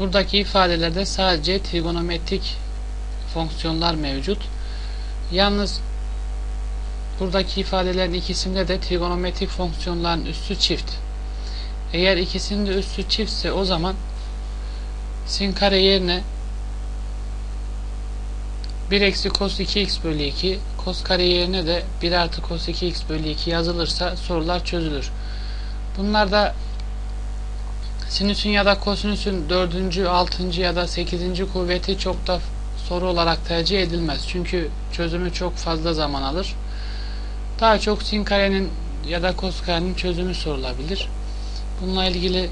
Buradaki ifadelerde sadece trigonometrik fonksiyonlar mevcut. Yalnız buradaki ifadelerin ikisinde de trigonometrik fonksiyonların üssü çift. Eğer ikisinin de üssü çiftse o zaman sin kare yerine 1 eksi cos 2x bölü 2 cos kare yerine de 1 artı cos 2x bölü 2 yazılırsa sorular çözülür. Bunlarda sinüsün ya da kosinüsün 4. 6. ya da 8. kuvveti çok da soru olarak tercih edilmez. Çünkü çözümü çok fazla zaman alır. Daha çok sin karenin ya da kos karenin çözümü sorulabilir. Bununla ilgili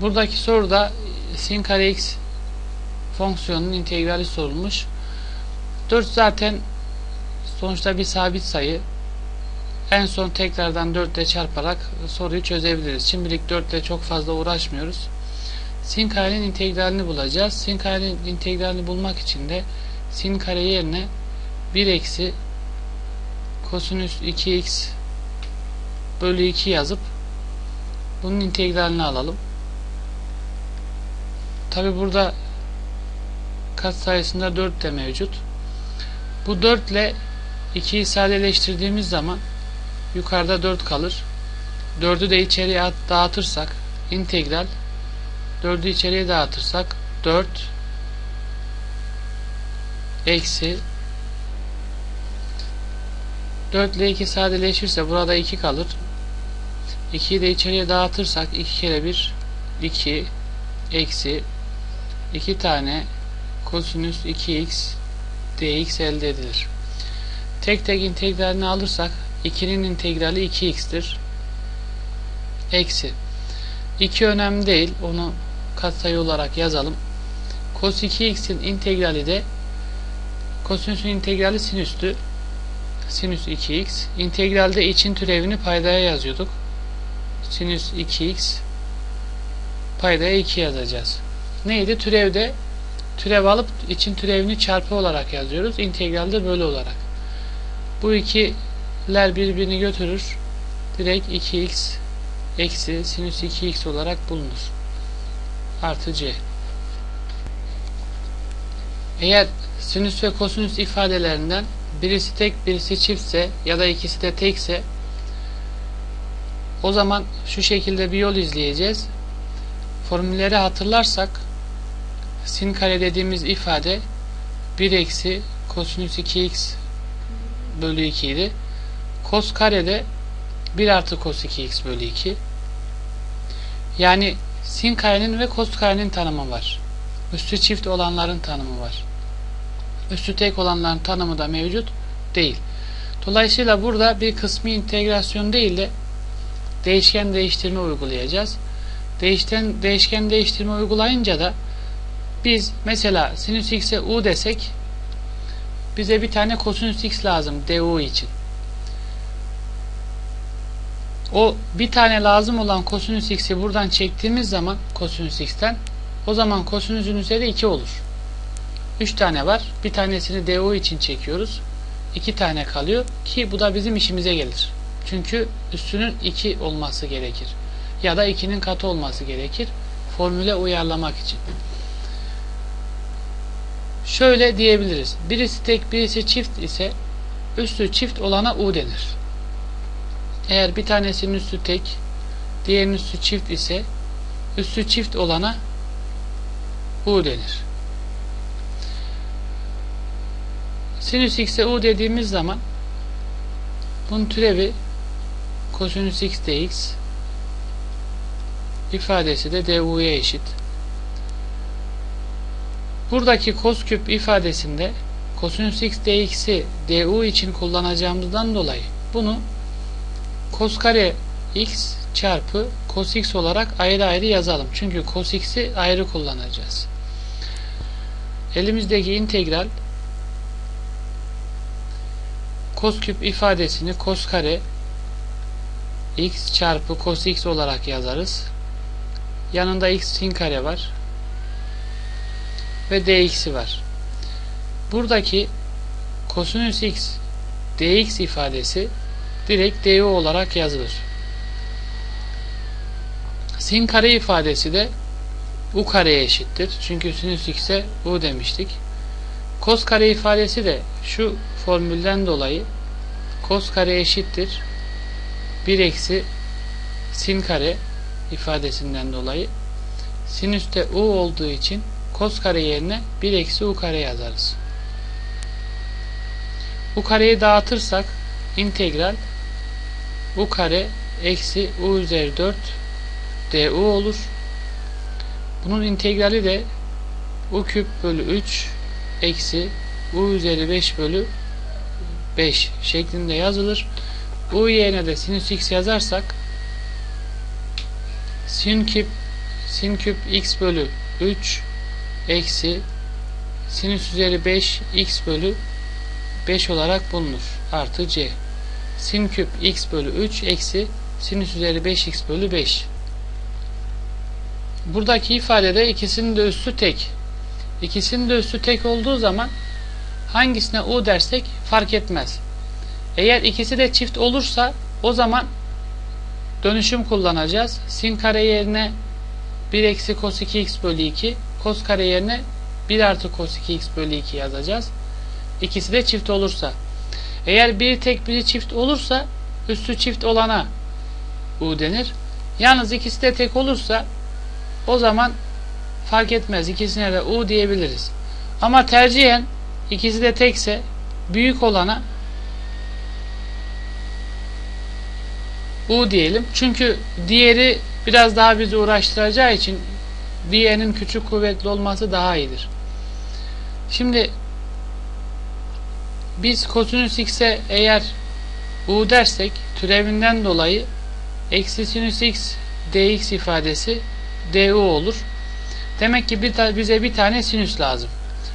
buradaki soruda sin kare x fonksiyonun integrali sorulmuş. 4 zaten sonuçta bir sabit sayı. En son tekrardan 4 ile çarparak soruyu çözebiliriz. Şimdilik 4 ile çok fazla uğraşmıyoruz. Sin karenin integralini bulacağız. Sin karenin integralini bulmak için de sin kare yerine 1 eksi kosinüs 2x bölü 2 yazıp bunun integralini alalım. Tabi burada kat sayısında 4 de mevcut. Bu 4 ile 2'yi sadeleştirdiğimiz zaman yukarıda 4 kalır. 4'ü de içeriye dağıtırsak integral 4'ü içeriye dağıtırsak 4 eksi 4 ile 2 sadeleşirse burada 2 kalır. 2'yi de içeriye dağıtırsak 2 kere 1 2 eksi 2 tane kosinüs 2x dx elde edilir. Tek tek integralini alırsak 2'nin integrali 2x'tir. Eksi 2 önemli değil. Onu katsayı olarak yazalım. Cos 2x'in integrali de kosinüsün integrali sinüstü. Sinüs 2x. İntegralde için türevini paydaya yazıyorduk. Sinüs 2x paydaya 2 yazacağız. Neydi? Türevde türev alıp için türevini çarpı olarak yazıyoruz. İntegralde böyle olarak. Bu ikiler birbirini götürür. Direkt 2x eksi sinüs 2x olarak bulunur. Artı c. Eğer sinüs ve kosinüs ifadelerinden birisi tek birisi çiftse ya da ikisi de tekse o zaman şu şekilde bir yol izleyeceğiz. Formülleri hatırlarsak sin kare dediğimiz ifade 1 eksi kosinüs 2x bölü 2 idi. Kos kare de 1 artı kos 2x bölü 2. Yani sin karenin ve kos karenin tanımı var. Üstü çift olanların tanımı var. Üstü tek olanların tanımı da mevcut değil. Dolayısıyla burada bir kısmi integrasyon değil de değişken değiştirme uygulayacağız. Değişken, değişken değiştirme uygulayınca da biz mesela sinüs x'e u desek bize bir tane kosinüs x lazım du için. O bir tane lazım olan kosinüs x'i buradan çektiğimiz zaman kosinüs x'ten o zaman kosinüsün üzeri 2 olur. 3 tane var. Bir tanesini du için çekiyoruz. 2 tane kalıyor ki bu da bizim işimize gelir. Çünkü üstünün 2 olması gerekir. Ya da 2'nin katı olması gerekir. Formüle uyarlamak için. Şöyle diyebiliriz. Birisi tek birisi çift ise üstü çift olana u denir. Eğer bir tanesinin üstü tek diğerinin üstü çift ise üstü çift olana u denir. Sinüs x'e u dediğimiz zaman bunun türevi kosinüs x dx ifadesi de du'ya eşit. Buradaki kos küp ifadesinde kosinüs x dx'i du için kullanacağımızdan dolayı bunu kos kare x çarpı cos x olarak ayrı ayrı yazalım. Çünkü cos x'i ayrı kullanacağız. Elimizdeki integral cos küp ifadesini cos kare x çarpı cos x olarak yazarız. Yanında x sin kare var. Ve dx'i var. Buradaki kosinüs x dx ifadesi direkt du olarak yazılır. sin kare ifadesi de u kareye eşittir. Çünkü sinüs x'e u demiştik. Kos kare ifadesi de şu formülden dolayı kos kare eşittir 1 eksi sin kare ifadesinden dolayı sinüste u olduğu için kos kare yerine 1 eksi u kare yazarız. u kareyi dağıtırsak integral u kare eksi u üzeri 4 du olur. Bunun integrali de u küp bölü 3 eksi u üzeri 5 bölü 5 şeklinde yazılır. u yerine de sinüs x yazarsak sin küp sin küp x bölü 3 eksi sinüs üzeri 5 x bölü 5 olarak bulunur. Artı c. Sin küp x bölü 3 eksi sinüs üzeri 5x bölü 5. Buradaki ifadede ikisinin de üstü tek. İkisinin de üstü tek olduğu zaman hangisine u dersek fark etmez. Eğer ikisi de çift olursa o zaman dönüşüm kullanacağız. Sin kare yerine 1 eksi cos 2x bölü 2 cos kare yerine 1 artı cos 2x bölü 2 yazacağız. İkisi de çift olursa. Eğer biri tek biri çift olursa üstü çift olana u denir. Yalnız ikisi de tek olursa o zaman fark etmez. İkisine de u diyebiliriz. Ama tercihen ikisi de tekse büyük olana u diyelim. Çünkü diğeri biraz daha bizi uğraştıracağı için diğerinin küçük kuvvetli olması daha iyidir. Şimdi biz kosinüs x'e eğer u dersek türevinden dolayı eksi sinüs x dx ifadesi du olur. Demek ki bir bize bir tane sinüs lazım.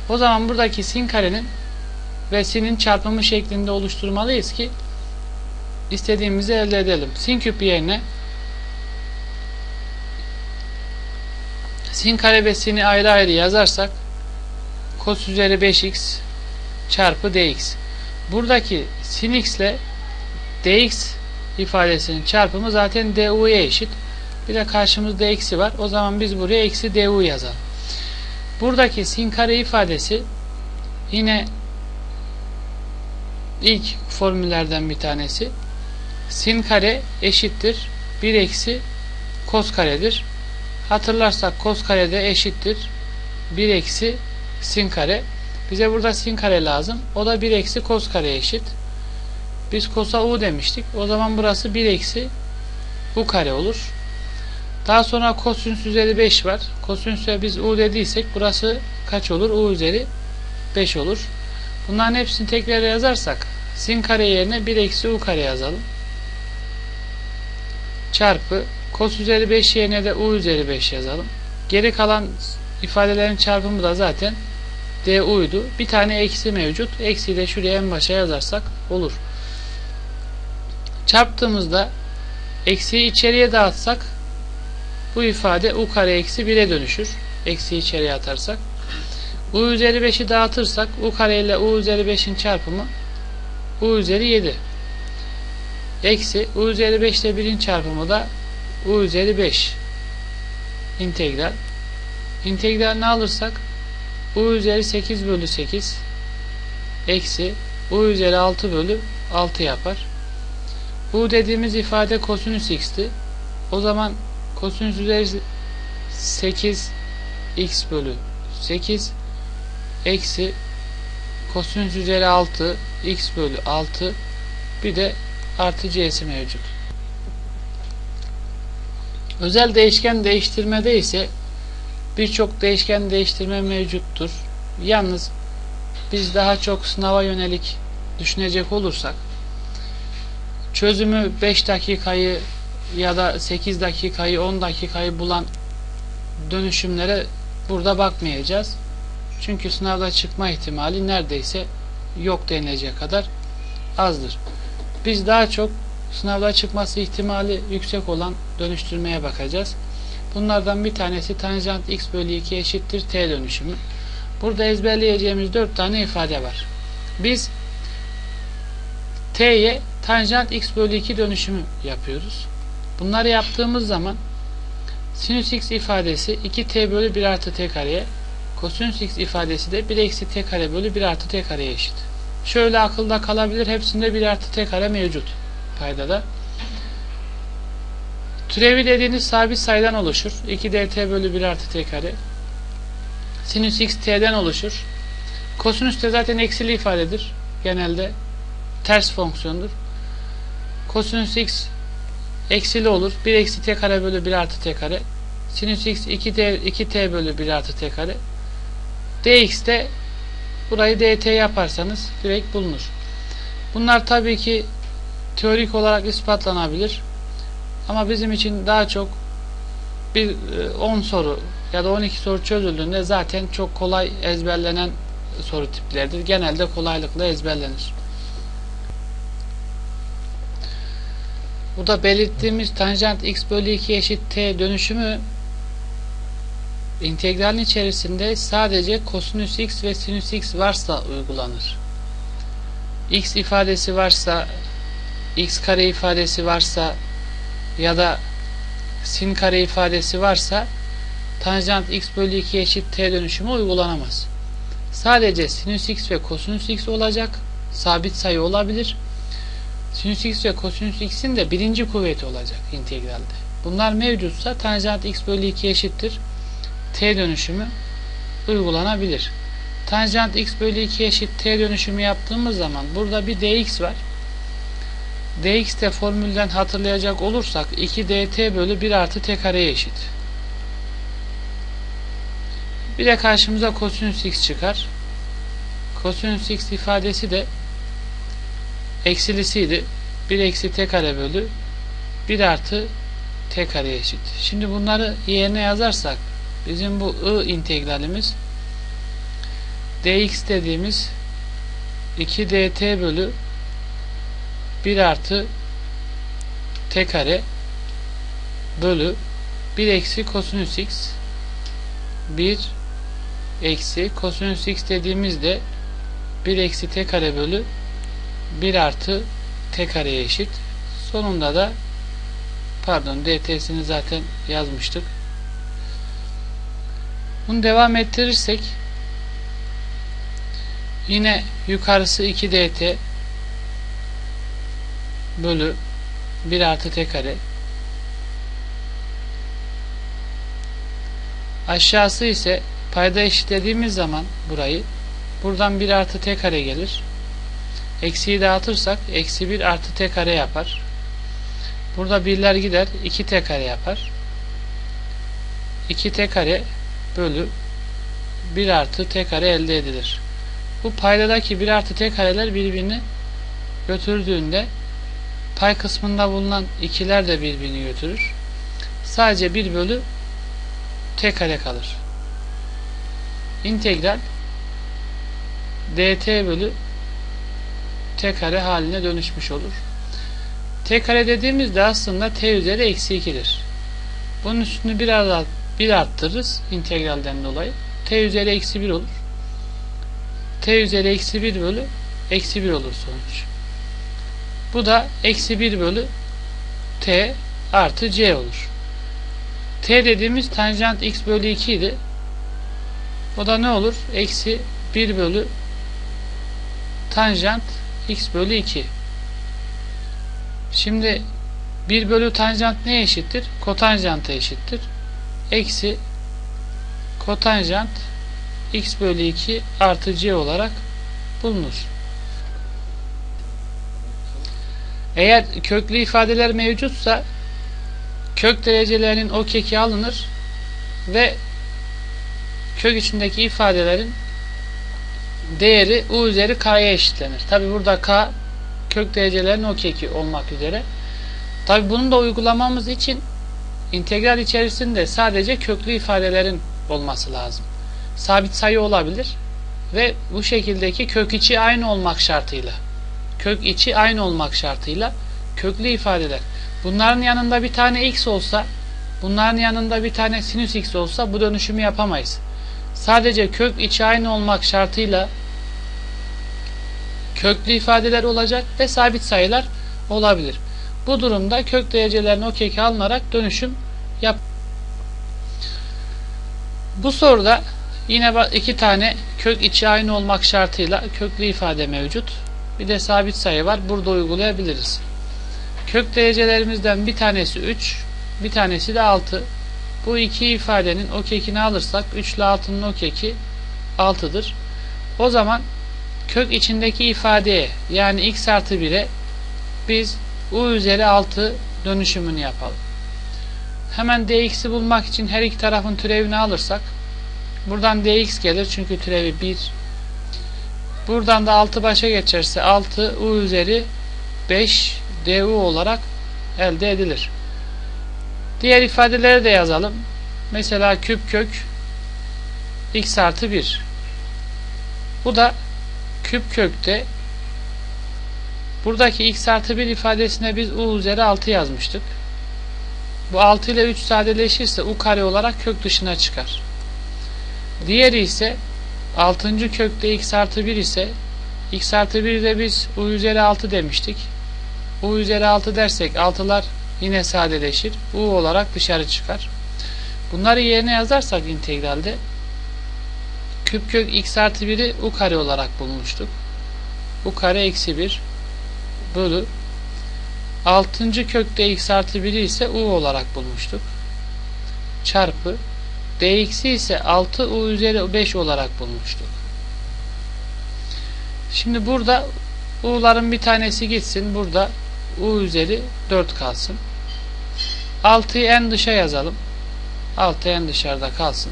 O zaman buradaki sin karenin ve sinin çarpımı şeklinde oluşturmalıyız ki istediğimizi elde edelim. Sin küp yerine sin kare ve sini ayrı ayrı yazarsak cos üzeri 5x çarpı dx. Buradaki sin x ile dx ifadesinin çarpımı zaten du'ya eşit. Bir de karşımızda eksi var. O zaman biz buraya eksi du yazalım. Buradaki sin kare ifadesi yine ilk formüllerden bir tanesi. Sin kare eşittir. 1 eksi kos karedir. Hatırlarsak kos kare de eşittir. 1 eksi sin kare. Bize burada sin kare lazım. O da 1 eksi kos kare eşit. Biz kosa u demiştik. O zaman burası 1 eksi u kare olur. Daha sonra kosinüs üzeri 5 var. Kosinüse biz u dediysek burası kaç olur? u üzeri 5 olur. Bunların hepsini tekrar yazarsak sin kare yerine 1 eksi u kare yazalım. Çarpı kos üzeri 5 yerine de u üzeri 5 yazalım. Geri kalan ifadelerin çarpımı da zaten du'ydu. Bir tane eksi mevcut. Eksiyi de şuraya en başa yazarsak olur. Çarptığımızda eksiyi içeriye dağıtsak bu ifade u kare eksi 1'e dönüşür. Eksiyi içeriye atarsak. u üzeri 5'i dağıtırsak u kare ile u üzeri 5'in çarpımı u üzeri 7. Eksi u üzeri 5 ile 1'in çarpımı da u üzeri 5. İntegral. İntegral ne alırsak u üzeri 8 bölü 8 eksi u üzeri 6 bölü 6 yapar. Bu dediğimiz ifade kosinüs x'ti. O zaman kosinüs üzeri 8 x bölü 8 eksi kosinüs üzeri 6 x bölü 6 bir de artı c'si mevcut. Özel değişken değiştirmede ise birçok değişken değiştirme mevcuttur. Yalnız biz daha çok sınava yönelik düşünecek olursak çözümü 5 dakikayı ya da 8 dakikayı 10 dakikayı bulan dönüşümlere burada bakmayacağız. Çünkü sınavda çıkma ihtimali neredeyse yok denilecek kadar azdır. Biz daha çok sınavda çıkması ihtimali yüksek olan dönüştürmeye bakacağız. Bunlardan bir tanesi tanjant x bölü 2 eşittir t dönüşümü. Burada ezberleyeceğimiz 4 tane ifade var. Biz t'ye tanjant x bölü 2 dönüşümü yapıyoruz. Bunları yaptığımız zaman Sinüs x ifadesi 2t bölü 1 artı t kareye, kosinüs x ifadesi de 1 eksi t kare bölü 1 artı t kareye eşit. Şöyle akılda kalabilir. Hepsinde 1 artı t kare mevcut paydada. Türevi dediğiniz sabit sayıdan oluşur. 2 dt bölü 1 artı t kare. Sinüs x t'den oluşur. Kosinüs de zaten eksili ifadedir. Genelde ters fonksiyondur. Kosinüs x eksili olur. 1 eksi t kare bölü 1 artı t kare. Sinüs x 2t, 2t bölü 1 artı t kare. dx de burayı dt yaparsanız direkt bulunur. Bunlar tabii ki teorik olarak ispatlanabilir. Ama bizim için daha çok bir 10 e, soru ya da 12 soru çözüldüğünde zaten çok kolay ezberlenen soru tiplerdir. Genelde kolaylıkla ezberlenir. Bu da belirttiğimiz tanjant x bölü 2 eşit t dönüşümü integralin içerisinde sadece kosinüs x ve sinüs x varsa uygulanır. x ifadesi varsa x kare ifadesi varsa ya da sin kare ifadesi varsa tanjant x bölü 2 eşit t dönüşümü uygulanamaz. Sadece sinüs x ve kosinüs x olacak. Sabit sayı olabilir. Sinüs x ve kosinüs x'in de birinci kuvveti olacak integralde. Bunlar mevcutsa tanjant x bölü 2 eşittir. T dönüşümü uygulanabilir. Tanjant x bölü 2 eşit t dönüşümü yaptığımız zaman burada bir dx var. Dx de formülden hatırlayacak olursak 2 dt bölü 1 artı t kareye eşit. Bir de karşımıza kosinüs x çıkar. Kosinüs x ifadesi de eksilisiydi. 1 eksi t kare bölü 1 artı t kareye eşit. Şimdi bunları yerine yazarsak bizim bu i integralimiz dx dediğimiz 2 dt bölü 1 artı t kare bölü 1 eksi kosinüs x 1 eksi kosinüs x dediğimizde 1 eksi t kare bölü 1 artı t kareye eşit. Sonunda da pardon dt'sini zaten yazmıştık. Bunu devam ettirirsek yine yukarısı 2 dt bölü 1 artı t kare aşağısı ise payda eşitlediğimiz zaman burayı buradan 1 artı t kare gelir. Eksiyi dağıtırsak eksi 1 artı t kare yapar. Burada birler gider 2 t kare yapar. 2 t kare bölü 1 artı t kare elde edilir. Bu paydadaki 1 artı t kareler birbirini götürdüğünde pay kısmında bulunan ikiler de birbirini götürür. Sadece 1 bölü t kare kalır. İntegral dt bölü t kare haline dönüşmüş olur. t kare dediğimizde aslında t üzeri eksi 2'dir. Bunun üstünü biraz bir arttırırız integralden dolayı. t üzeri eksi 1 olur. t üzeri eksi 1 bölü eksi 1 olur sonuç. Bu da eksi 1 bölü t artı c olur. t dediğimiz tanjant x bölü 2 idi. O da ne olur? Eksi 1 bölü tanjant x bölü 2. Şimdi 1 bölü tanjant neye eşittir? Kotanjanta eşittir. Eksi kotanjant x bölü 2 artı c olarak bulunur. Eğer köklü ifadeler mevcutsa kök derecelerinin o keki alınır ve kök içindeki ifadelerin değeri u üzeri k'ya eşitlenir. Tabi burada k kök derecelerin o keki olmak üzere. Tabi bunu da uygulamamız için integral içerisinde sadece köklü ifadelerin olması lazım. Sabit sayı olabilir ve bu şekildeki kök içi aynı olmak şartıyla kök içi aynı olmak şartıyla köklü ifadeler. Bunların yanında bir tane x olsa bunların yanında bir tane sinüs x olsa bu dönüşümü yapamayız. Sadece kök içi aynı olmak şartıyla köklü ifadeler olacak ve sabit sayılar olabilir. Bu durumda kök derecelerinin o keki alınarak dönüşüm yap. Bu soruda yine iki tane kök içi aynı olmak şartıyla köklü ifade mevcut. Bir de sabit sayı var. Burada uygulayabiliriz. Kök derecelerimizden bir tanesi 3, bir tanesi de 6. Bu iki ifadenin o kekini alırsak 3 ile 6'nın o keki 6'dır. O zaman kök içindeki ifadeye yani x artı 1'e biz u üzeri 6 dönüşümünü yapalım. Hemen dx'i bulmak için her iki tarafın türevini alırsak buradan dx gelir çünkü türevi 1 buradan da 6 başa geçerse 6 u üzeri 5 du olarak elde edilir. Diğer ifadeleri de yazalım. Mesela küp kök x artı 1 bu da küp kökte buradaki x artı 1 ifadesine biz u üzeri 6 yazmıştık. Bu 6 ile 3 sadeleşirse u kare olarak kök dışına çıkar. Diğeri ise 6. kökte x artı 1 ise x artı 1 de biz u üzeri 6 demiştik. u üzeri 6 dersek 6'lar yine sadeleşir. u olarak dışarı çıkar. Bunları yerine yazarsak integralde küp kök x artı 1'i u kare olarak bulmuştuk. u kare eksi 1 bölü 6. kökte x artı 1'i ise u olarak bulmuştuk. Çarpı dx'i ise 6 u üzeri 5 olarak bulmuştuk. Şimdi burada u'ların bir tanesi gitsin. Burada u üzeri 4 kalsın. 6'yı en dışa yazalım. 6 en dışarıda kalsın.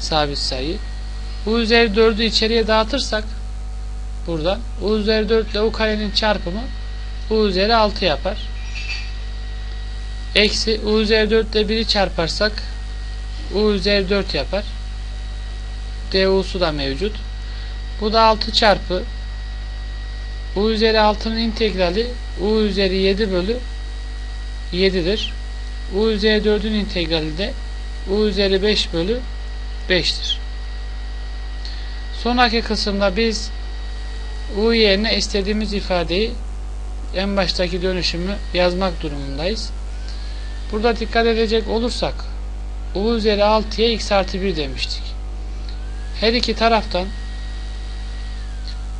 Sabit sayı. u üzeri 4'ü içeriye dağıtırsak burada u üzeri 4 ile u karenin çarpımı u üzeri 6 yapar. Eksi u üzeri 4 ile 1'i çarparsak u üzeri 4 yapar. du'su da mevcut. Bu da 6 çarpı u üzeri 6'nın integrali u üzeri 7 bölü 7'dir. u üzeri 4'ün integrali de u üzeri 5 bölü 5'tir. Sonraki kısımda biz u yerine istediğimiz ifadeyi en baştaki dönüşümü yazmak durumundayız. Burada dikkat edecek olursak u üzeri 6'ya x artı 1 demiştik. Her iki taraftan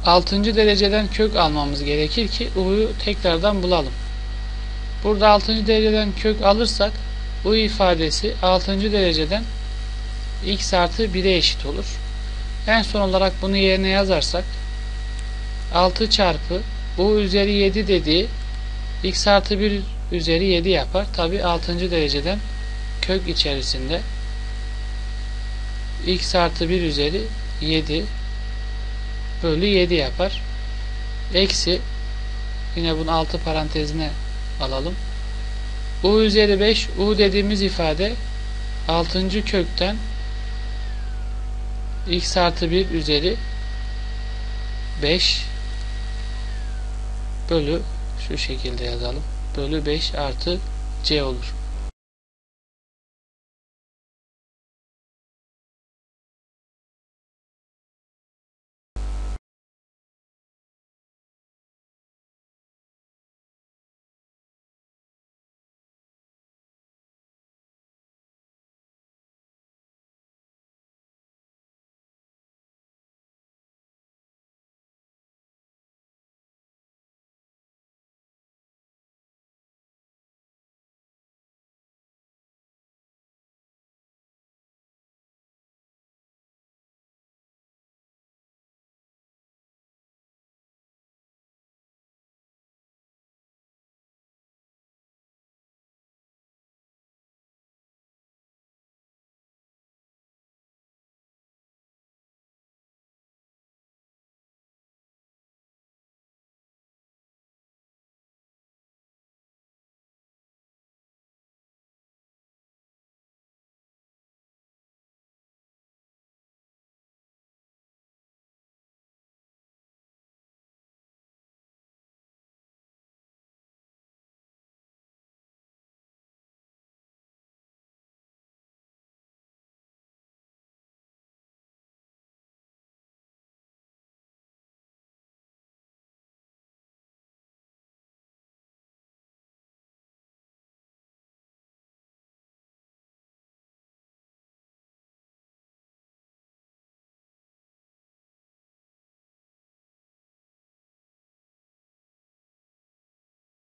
6. dereceden kök almamız gerekir ki u'yu tekrardan bulalım. Burada 6. dereceden kök alırsak u ifadesi 6. dereceden x artı 1'e eşit olur. En son olarak bunu yerine yazarsak 6 çarpı u üzeri 7 dediği x artı 1 üzeri 7 yapar. Tabi 6. dereceden kök içerisinde x artı 1 üzeri 7 bölü 7 yapar. Eksi yine bunu 6 parantezine alalım. u üzeri 5 u dediğimiz ifade 6. kökten x artı 1 üzeri 5 bölü şu şekilde yazalım. Bölü 5 artı c olur.